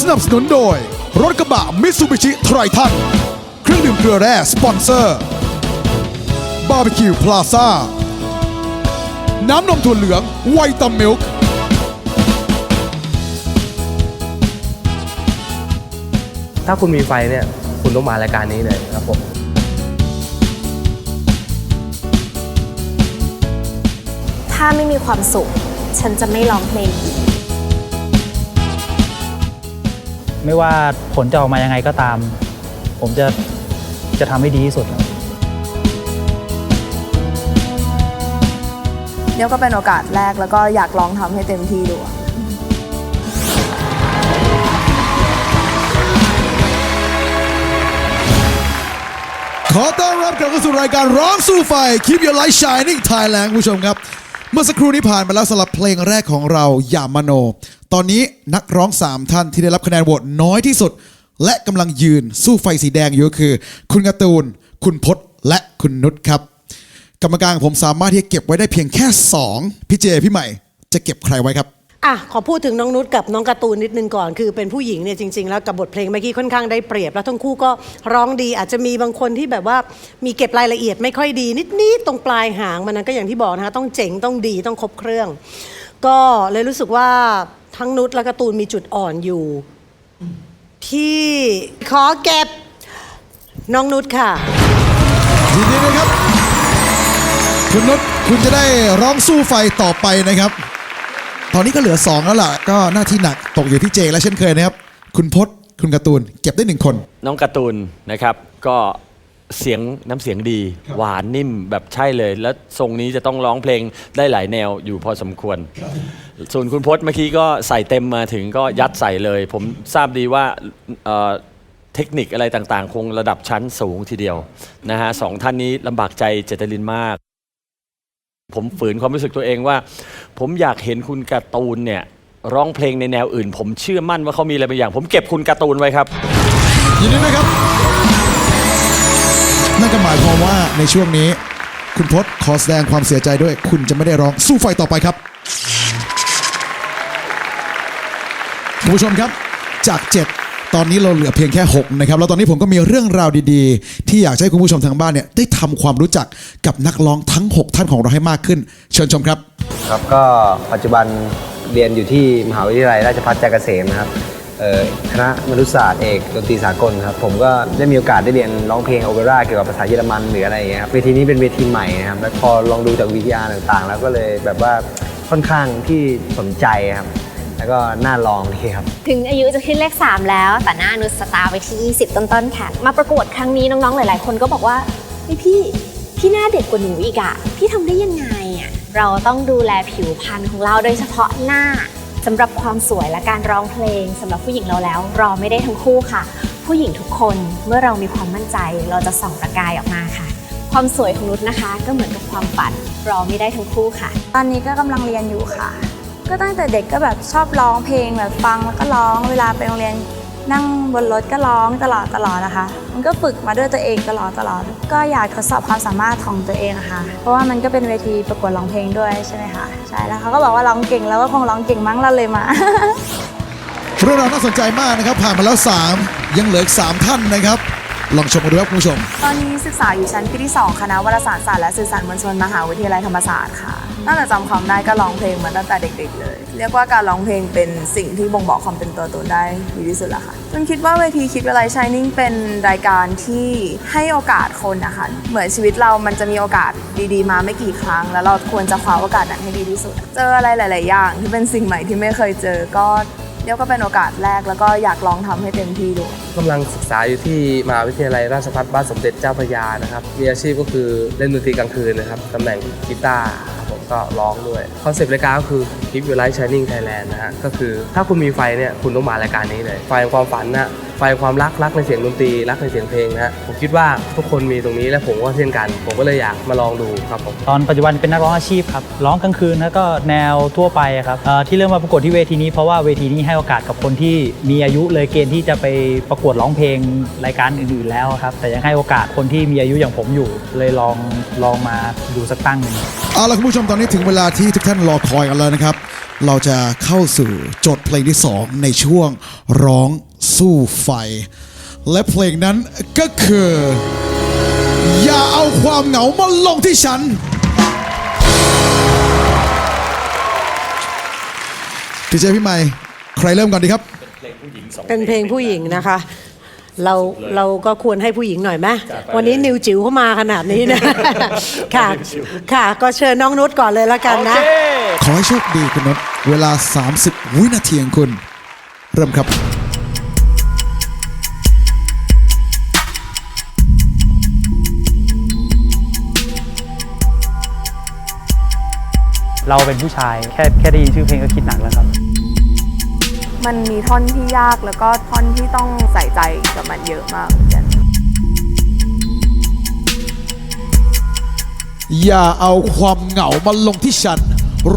สนับสนุนโดย รถกระบะมิตซูบิชิไทรทันเครื่องดื่มเกลือแร่สปอนเซอร์ บาร์บีคิวพลาซ่า น้ำนมถั่วเหลืองไวตามิลค์ถ้าคุณมีไฟเนี่ย คุณต้องมารายการนี้เลยครับผม ถ้าไม่มีความสุข ฉันจะไม่ร้องเพลงอีก ไม่ว่าผลจะออกมายังไงก็ตาม ผมจะจะทำให้ดีที่สุดครับ เนี่ยก็เป็นโอกาสแรกแล้วก็อยากลองทำให้เต็มที่ดูอะขอต้อนรับกลับเข้าสู่รายการร้องสู้ไฟ Keep Your Light Shining Thailand คุณผู้ชมครับ เมื่อสักครู่นี้ผ่านไปแล้วสำหรับเพลงแรกของเราอย่ามโน ตอนนี้นักร้อง 3 ท่านที่ได้รับคะแนนโหวตน้อยที่สุด และกำลังยืนสู้ไฟสีแดงอยู่ก็คือ คุณการ์ตูน คุณพศและคุณนุชครับ กรรมการของผมสามารถที่จะเก็บไว้ได้เพียงแค่ 2 พี่เจ พี่ใหม่ จะเก็บใครไว้ครับ อะขอพูดถึงน้องนุชกับน้องการ์ตูนนิดนึงก่อน คือเป็นผู้หญิงเนี่ยจริง ๆ แล้วกับบทเพลงเมื่อกี้ค่อนข้างได้เปรียบ แล้วทั้งคู่ก็ร้องดีอาจจะมีบางคนที่แบบว่ามีเก็บรายละเอียดไม่ค่อยดี นิดๆตรงปลายหางมันนั้นก็อย่างที่บอกนะคะต้องเจ๋งต้องดีต้องครบเครื่อง ก็เลยรู้สึกว่า ทั้งนุชและการ์ตูนมีจุดอ่อนอยู่ ที่ขอเก็บน้องนุชค่ะ ยินดีด้วยครับ คุณนุชคุณจะได้ร้องสู้ไฟต่อไปนะครับ ตอนนี้ก็เหลือ 2 แล้วล่ะ ก็หน้าที่หนักตกอยู่ที่เจ และเช่นเคยนะครับ คุณพศคุณการ์ตูน เก็บได้หนึ่งคน น้องการ์ตูนนะครับ ก็ เสียงน้ำเสียงดี หวานนิ่มแบบใช่เลย แล้วทรงนี้จะต้องร้องเพลงได้หลายแนวอยู่พอสมควร ส่วนคุณพจน์เมื่อกี้ก็ใส่เต็มมาถึงก็ยัดใส่เลย ผมทราบดีว่าเอ่อเทคนิคอะไรต่างๆ คงระดับชั้นสูงทีเดียวนะฮะสองท่านนี้ลำบากใจเจตลินมาก ผมฝืนความรู้สึกตัวเองว่า ผมอยากเห็นคุณการ์ตูนเนี่ยร้องเพลงในแนวอื่น ผมเชื่อมั่นว่าเขามีอะไรบางอย่าง ผมเก็บคุณการ์ตูนไว้ครับ ยินดีด้วยครับ นั่นก็หมายความว่าในช่วงนี้ คุณพศขอแสดงความเสียใจด้วย คุณจะไม่ได้ร้องสู้ไฟต่อไปครับคุณผู้ชมครับจาก 7 ตอนนี้เราเหลือเพียงแค่ 6 นะครับ แล้วตอนนี้ผมก็มีเรื่องราวดีๆ ที่อยากให้คุณผู้ชมทางบ้านเนี่ยได้ทำความรู้จักกับนักร้องทั้ง 6 ท่านของเราให้มากขึ้น เชิญชมครับ ครับก็ปัจจุบันเรียนอยู่ที่มหาวิทยาลัยราชภัฏจักรเกษมนะครับ คณะมนุษยศาสตร์เอกดนตรีสากลครับผมก็ได้มีโอกาสได้เรียนร้องเพลงโอเปร่าเกี่ยวกับภาษาเยอรมันหรืออะไรอย่างเงี้ยครับเวทีนี้เป็นเวทีใหม่นะครับแล้วพอลองดูจากวิทยาต่างๆ แล้วก็เลยแบบว่าค่อนข้างที่สนใจครับแล้วก็น่าลองดีครับ ถึงอายุจะขึ้นเลข 3 แล้ว แต่หน้านุสตาร์ไว้ที่ 20 ต้นๆค่ะ มาประกวดครั้งนี้น้องๆ หลายๆ คนก็บอกว่าพี่พี่หน้าเด็กกว่าหนูอีกอะพี่ทำได้ยังไงอะเราต้องดูแลผิวพรรณของเราโดยเฉพาะหน้า สำหรับความสวยและการร้องเพลงสำหรับผู้หญิงเราแล้วรอไม่ได้ทั้งคู่ค่ะ ผู้หญิงทุกคนเมื่อเรามีความมั่นใจ เราจะส่องประกายออกมาค่ะ ความสวยของนุชนะคะ ก็เหมือนกับความฝันรอไม่ได้ทั้งคู่ค่ะ ตอนนี้ก็กำลังเรียนอยู่ค่ะ ก็ตั้งแต่เด็กก็แบบชอบร้องเพลงแบบฟังแล้วก็ร้องเวลาไปโรงเรียน นั่งบนรถก็ร้องตลอดตลอดนะคะ มันก็ฝึกมาด้วยตัวเองตลอดตลอด ก็อยากทดสอบความสามารถของตัวเองอะค่ะ เพราะว่ามันก็เป็นเวทีประกวดร้องเพลงด้วยใช่ไหมคะใช่แล้วเขาก็บอกว่าร้องเก่งแล้วก็คงร้องเก่งมั้งเราเลยมาเรื่องราวน่าสนใจมากนะครับ ผ่านมาแล้ว 3 ยังเหลืออีก3ท่านนะครับ ลองชมกันดูครับคุณผู้ชม ตอนนี้ศึกษาอยู่ชั้นปีที่ 2 คณะวารสารศาสตร์และสื่อสารมวลชนมหาวิทยาลัยธรรมศาสตร์ค่ะ ตั้งแต่จำความได้ก็ร้องเพลงมาตั้งแต่เด็ก ๆ เลย เรียกว่าการร้องเพลงเป็นสิ่งที่บ่งบอกความเป็นตัวตนได้ดีที่สุดล้วค่ะจนคิดว่าเวทีคิดเวลาชายนิ่งเป็นรายการที่ให้โอกาสคนนะคะเหมือนชีวิตเรามันจะมีโอกาสดีๆ มาไม่กี่ครั้ง แล้วเราควรจะคว้าโอกาสนั้นให้ดีที่สุด เจออะไรหลาย ๆ อย่าง ที่เป็นสิ่งใหม่ที่ไม่เคยเจอก็เรียกว่าเป็นโอกาสแรกแล้วก็อยากลองทำให้เต็มที่ดูกำลังศึกษาอยู่ที่มหาวิทยาลัยราชภัฏบ้านสมเด็จเจ้าพระยานะครับ มีอาชีพก็คือเล่นดนตรีกลางคืนนะครับตำแหน่งกีตาร์ ผมก็ร้องด้วยคอนเซปต์รายการก็คือ Keep Your Light Shining Thailand นะฮะก็คือถ้าคุณมีไฟเนี่ยคุณต้องมารายการนี้เลย ไฟความฝันนะ ไฟความรักรักในเสียงดนตรีรักในเสียงเพลงนะฮะผมคิดว่าทุกคนมีตรงนี้และผมก็เช่นกัน ผมก็เลยอยากมาลองดูครับผมตอนปัจจุบันเป็นนักร้องอาชีพครับร้องกลางคืนแล้วก็แนวทั่วไปอะครับเอ่อที่เริ่มมาประกวดที่เวทีนี้เพราะว่าเวทีนี้ให้โอกาสกับคนที่มีอายุเลยเกณฑ์ที่จะไปประกวดร้องเพลงรายการอื่นๆแล้วครับแต่ยังให้โอกาสคนที่มีอายุอย่างผมอยู่ เลยลองลองมาดูสักตั้งหนึ่งเอาล่ะคุณผู้ชมตอนนี้ถึงเวลาที่ทุกท่านรอคอยกันแล้วนะครับ เราจะเข้าสู่โจทย์เพลงที่ 2 ในช่วงร้อง สู้ไฟ และเพลงนั้นก็คือ อย่าเอาความเหงามาลงที่ฉันพี่เจพี่ใหม่ ใครเริ่มก่อนดีครับ เป็นเพลงผู้หญิงนะคะ เราเราก็ควรให้ผู้หญิงหน่อยไหมวันนี้นิวจิ๋วเข้ามาขนาดนี้นะ ค่ะ ค่ะ ก็เชิญน้องนุชก่อนเลยละกันนะ ขอให้โชคดีคุณนศเวลา 30 วินาทีของคุณ เริ่มครับ เราเป็นผู้ชายแค่แค่ได้ยินชื่อเพลงก็คิดหนักแล้วครับ มันมีท่อนที่ยากแล้วก็ท่อนที่ต้องใส่ใจกับมันเยอะมากเหมือนกันอย่าเอาความเหงามาลงที่ฉัน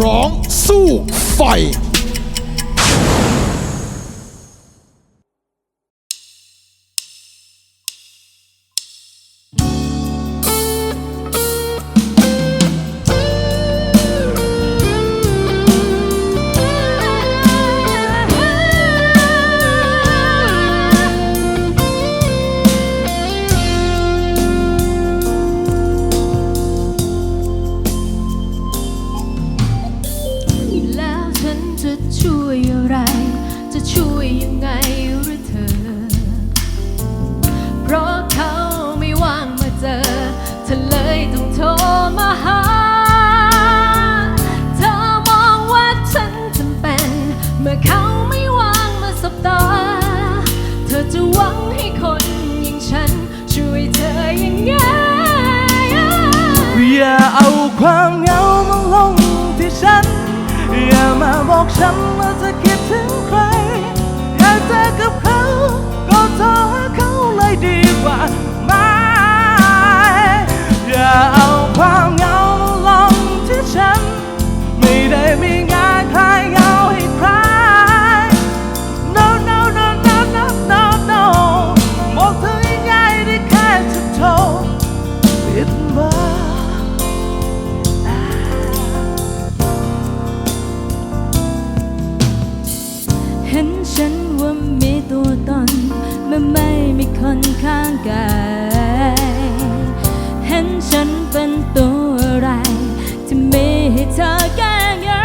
ร้องสู้ไฟ ม กายเห็นฉันเป็นตัวอะไรที่ไม่ให้เธอแก้เหงา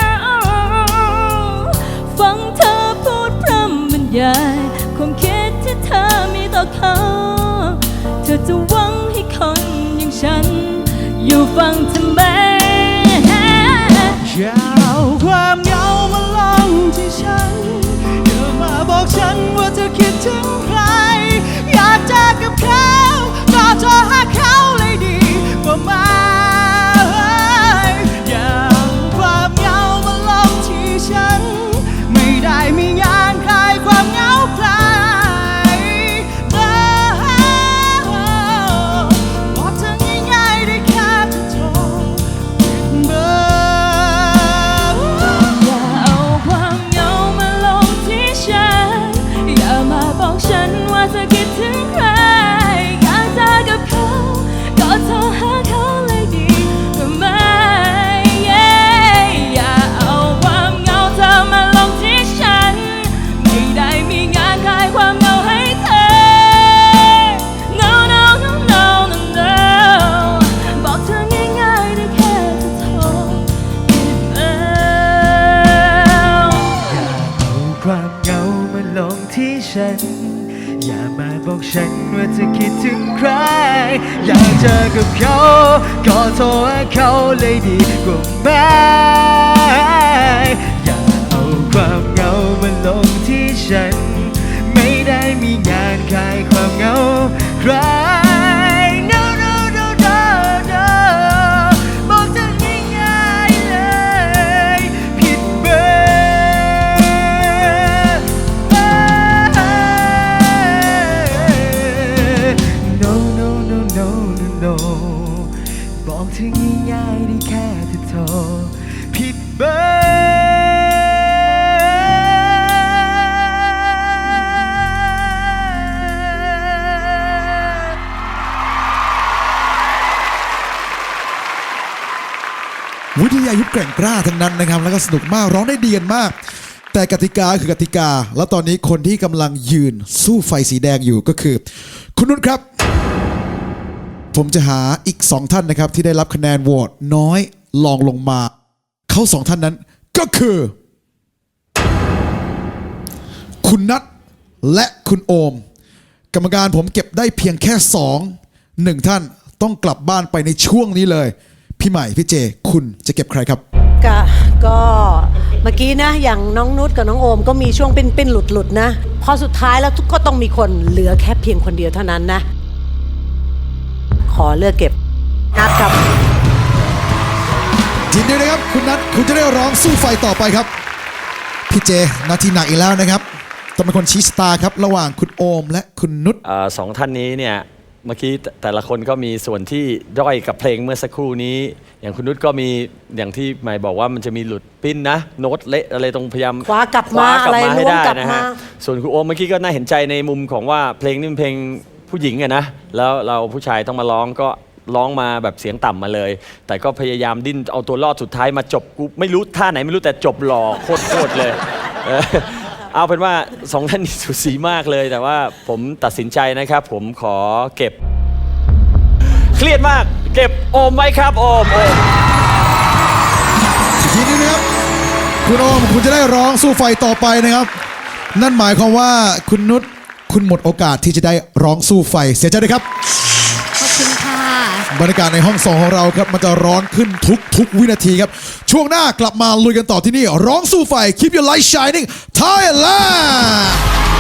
ฟังเธอพูดพร่ำบรรยายความคิดที่เธอมีต่อเขา เธอจะหวังให้คนอย่างฉัน อยู่ฟังทำไมอย่าเอาความเหงามาลงที่ฉันอย่ามาบอกฉันว่าเธอคิด เฉัน อย่ามาบอกฉันว่าจะคิดถึงใคร อยากเจอกับเขา ก็โทรหาเขาเลยดีกว่าไหมอย่าเอาความเหงามาลงที่ฉัน บอกเธอง่ายๆได้แค่เธอโทรผิดเบอร์วิทยายุทธแกร่งกล้าทั้งนั้นนะครับ แล้วก็สนุกมากร้องได้ดีกันมาก แต่กติกาคือกติกา แล้วตอนนี้คนที่กำลังยืนสู้ไฟสีแดงอยู่ก็คือ คุณนุชครับ ผมจะหาอีกสองท่านนะครับ ที่ได้รับคะแนนโหวตน้อยลองลงมา เขาสองท่านนั้นก็คือ คุณนัทและคุณโอม กรรมการผมเก็บได้เพียงแค่สองหนึ่งท่านต้องกลับบ้านไปในช่วงนี้เลย พี่ใหม่พี่เจ คุณจะเก็บใครครับก็ก็เมื่อกี้นะ อย่างน้องนุชกับน้องโอมก็มีช่วงเป็นเป็นหลุดหลุดๆนะ พอสุดท้ายแล้วทุกก็ต้องมีคนเหลือแค่เพียงคนเดียวเท่านั้นนะ ขอเลือกเก็บนัดครับทีนี้นะครับคุณนัทคุณจะได้ร้องสู้ไฟต่อไปครับพี่เจนาทีหนักอีกแล้วนะครับต้องเป็นคนชี้สตาร์ครับระหว่างคุณโอมและคุณนุช เอ่อสองท่านนี้เนี่ยเมื่อกี้แต่แต่ละคนก็มีส่วนที่ด้อยกับเพลงเมื่อสักครู่นี้ อย่างคุณนุชก็มีอย่างที่หมายบอกว่ามันจะมีหลุดปิ้นนะ โน้ตเละอะไรตรงพยายามขวากลับมาคว้กลับอะไรมาให้ล้วงได้กลับนะมาฮะส่วนคุณโอมเมื่อกี้ก็น่าเห็นใจในมุมของว่าเพลงนี้เป็นเพลง ผู้หญิงอะนะแล้วเราผู้ชายต้องมาร้องก็ร้องมาแบบเสียงต่ำมาเลย แต่ก็พยายามดิ้นเอาตัวรอดสุดท้ายมาจบกูไม่รู้ท่าไหนไม่รู้แต่จบหล่อโคตรๆเลยเออเอาเป็นว่าสองท่านนี้สูสีมากเลย แต่ว่าผมตัดสินใจนะครับ ผมขอเก็บ เครียดมาก เก็บโอมไว้ครับโอมโอม ทีนี้นะครับ คุณโอมคุณจะได้ร้องสู้ไฟต่อไปนะครับ นั่นหมายความว่าคุณนุช คุณหมดโอกาสที่จะได้ร้องสู้ไฟเสียใจด้วยครับ ขอบคุณค่ะ บรรยากาศในห้องส่งของเราครับมันจะร้อนขึ้นทุกทุกวินาทีครับ ช่วงหน้ากลับมาลุยกันต่อที่นี่ ร้องสู้ไฟ Keep Your Light Shining Thailand